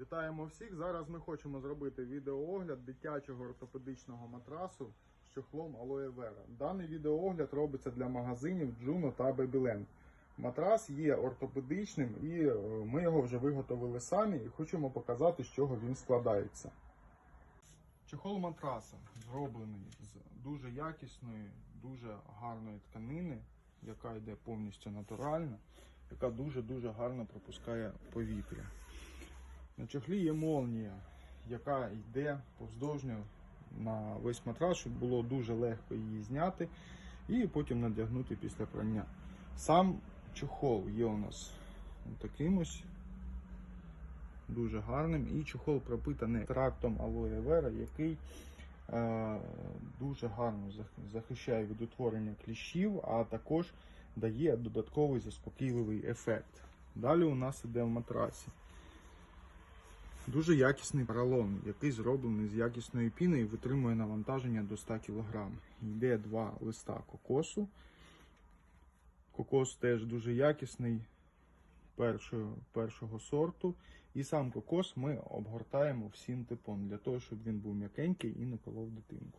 Вітаємо всіх! Зараз ми хочемо зробити відеоогляд дитячого ортопедичного матрасу з чохлом Aloe Vera. Даний відеоогляд робиться для магазинів Juno та Babyland. Матрас є ортопедичним і е, ми його вже виготовили самі і хочемо показати, з чого він складається. Чохол матраса зроблений з дуже якісної, дуже гарної тканини, яка йде повністю натуральна, яка дуже-дуже гарно пропускає повітря. На чохлі є молнія, яка йде повздовжньо на весь матрас, щоб було дуже легко її зняти і потім надягнути після прання. Сам чохол є у нас таким ось дуже гарним. І чохол пропитаний трактом Aloe Vera, який е, дуже гарно захищає від утворення кліщів, а також дає додатковий заспокійливий ефект. Далі у нас іде в матрасі. Дуже якісний поролон, який зроблений з якісної піни і витримує навантаження до 100 кг. Йде два листа кокосу. Кокос теж дуже якісний першого, першого сорту. І сам кокос ми обгортаємо в синтепон для того, щоб він був м'якенький і не колов дитинку.